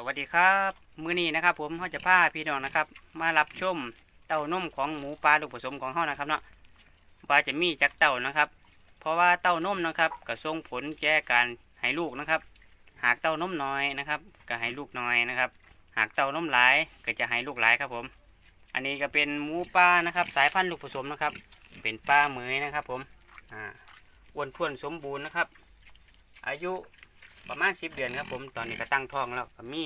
สวัสดีครับ มื้อนี้นะครับ ผมเขาจะพาพี่น้องนะครับ มารับชมเต้านมของหมูปลาลูกผสมของเขานะครับเนาะว่าจะมีจักเต้านะครับ เพราะว่าเต้านมนะครับก็ส่งผลแก่การให้ลูกนะครับ หากเต้านมน้อยนะครับ ก็ให้ลูกน้อยนะครับ หากเต้านมหลายก็จะให้ลูกหลายครับผม อันนี้ก็เป็นหมูปลานะครับ สายพันธุ์ลูกผสมนะครับ เป็นปลาเหมยนะครับ ผมอ่าอ้วนท้วนสมบูรณ์นะครับ อายุ ประมาณสิบเดือนครับผมตอนนี้ก็ตั้งท้องแล้วก็มี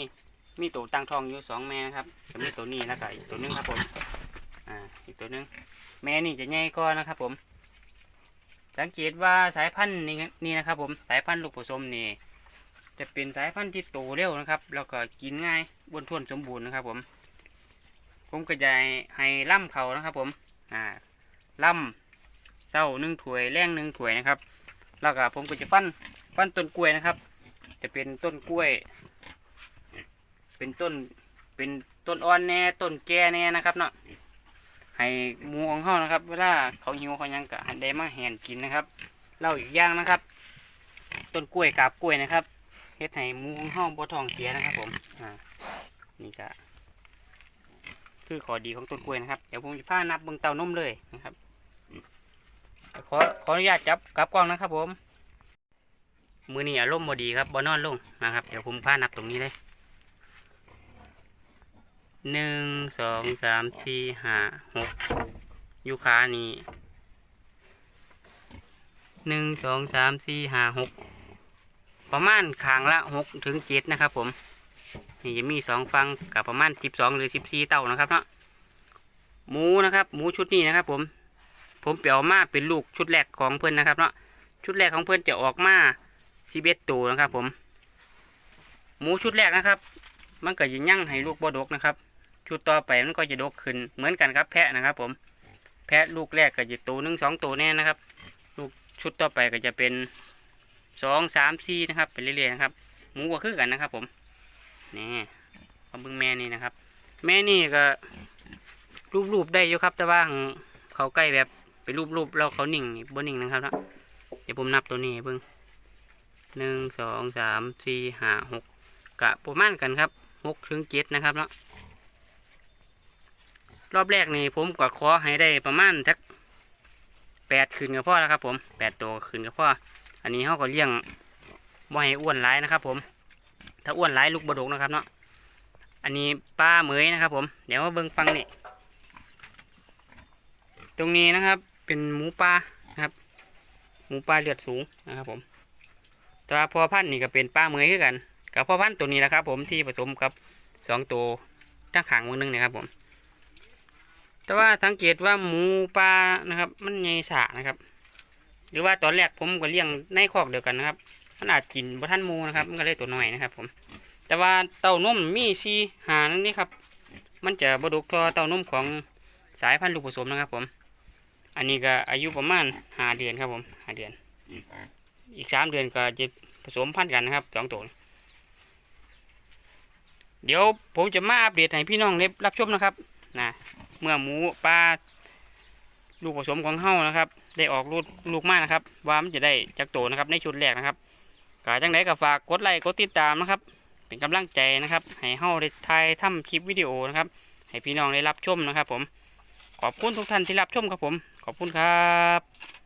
มีตัวตั้งท้องอยู่สองแม่นะครับจะมีตัวนี้แล้วก็อีกตัวหนึงครับผมอ่าอีกตัวหนึงแม่นี่จะใหญ่กว่านะครับผม สังเกตว่าสายพันธุ์นี่นี่นะครับ ผมสายพันธุ์ลูกผสมนี่จะเป็นสายพันธุ์ที่โตเร็วนะครับ แล้วก็กินง่ายบวนท้วนสมบูรณ์นะครับ ผม ผมก็จะให้ล่ำเขานะครับ ผมอ่าล่ำเศร้าหนึ่งถ้วยแรงหนึ่งถ้วยนะครับ แล้วก็ผมก็จะฟันฟันต้นกล้วยนะครับ จะเป็นต้นกล้วย เป็นต้น เป็นต้นอ่อนแน่ ต้นแก่แน่นะครับเนาะ ให้มูของเขานะครับ เวลาเขาหิวเขายังกะได้มาแหนกินนะครับ เล่าอีกอย่างนะครับ ต้นกล้วยกาบกล้วยนะครับเฮ็ดให้มูของเขาบ่ทองเสียนะครับ ผม อ่า นี่ก็คือข้อดีของต้นกล้วยนะครับ เดี๋ยวผมจะพานับเบิ่งเตานมเลยนะครับ ขอขออนุญาตจับกลับกล้องนะครับผม มือนี้อารมณ์บดีครับบอนอนลงนะครับเดี๋ยวผมพานับตรงนี้เลยหนึ่งสองสามสี่ห้าหกยูคานี่หนึ่งสองสามสี่ห้าหกประมาณขางละหกถึงเจ็ดนะครับ ผมนี่จะมีสองฟังกับประมาณสิบสองหรือสิบสี่เต่านะครับเนาะหมูนะครับ หมูชุดนี้นะครับ ผม ผมเปียวมาเป็นลูกชุดแรกของเพื่อนนะครับเนาะชุดแรกของเพื่อนจะออกมา สิบเอ็ดตัวนะครับ ผม หมูชุดแรกนะครับ มันก็จะยั่งให้ลูกบดกนะครับ ชุดต่อไปมันก็จะดกขึ้นเหมือนกันครับ แพะนะครับ ผม แพะลูกแรกก็จะตัวหนึ่งสองตัวแน่นะครับ ลูกชุดต่อไปก็จะเป็นสองสามสี่นะครับไปเรื่อยๆนะครับหมูก็คือกันนะครับ ผมนี่เอาเบึงแม่นี่นะครับ แม่นี่ก็รูปๆได้อยู่ครับ แต่ว่าเขาใกล้แบบไปรูปๆแล้วเขานิ่งนี่บนนิ่งนะครับเนะเดี๋ยวผมนับตัวนี้ให้เบิ้ง หนึ่งสองสามสี่ห้าหกกะประมาณกันครับหกถึงเจ็ดนะครับเนาะรอบแรกนี่ผมก็ขอให้ได้ประมาณสักแปดคืนกับพ่อแล้วครับ ผมแปดตัวคืนกับพ่ออันนี้เขาก็เลี้ยงบ่ให้อ้วนร้ายนะครับ ผม ถ้าอ้วนร้ายลูกบดกนะครับเนาะอันนี้ปลาเหมยนะครับ ผมเดี๋ยวมาเบิ้งฟังนี่ตรงนี้นะครับ เป็นหมูป่านะครับ หมูป่าเลือดสูงนะครับ ผม แต่ว่าพ่อพันธุ์นี่ก็เป็นป้าเมยคือกัน กับพ่อพันธุ์ตัวนี้แหละครับ ผมที่ผสมกับสองตัวตั้งขางมือนึงนะครับผม แต่ว่าสังเกตว่าหมูป่านะครับ มันใหญ่สานะครับ หรือว่าตอนแรกผมก็เลี้ยงในคอกเดียวกันนะครับ มันอาจกินบ่ท่านหมูนะครับ มันก็เลยตัวน้อยนะครับ ผม แต่ว่าเต้านมมีซีหานนี่ครับ มันจะบดุกทอเต้านมของสายพันธุ์ลูกผสมนะครับ ผม อันนี้ก็อายุประมาณหาเดือนครับ ผมหาเดือน อีกสามเดือนก็จะผสมพันธุ์กันนะครับสองตัวเดี๋ยวผมจะมาอัปเดตให้พี่น้องได้รับชมนะครับนะเมื่อหมูปลาลูกผสมของเฮานะครับ ได้ออกลูกลูกมากนะครับ ว่ามันจะได้จากโตนะครับ ในชุดแรกนะครับกาจังไดก็ฝากกดไลค์กดติดตามนะครับ เป็นกำลังใจนะครับ ให้เฮาได้ถ่ายทำคลิปวิดีโอนะครับ ให้พี่น้องได้รับชมนะครับ ผมขอบคุณทุกท่านที่รับชมครับผม ขอบคุณครับ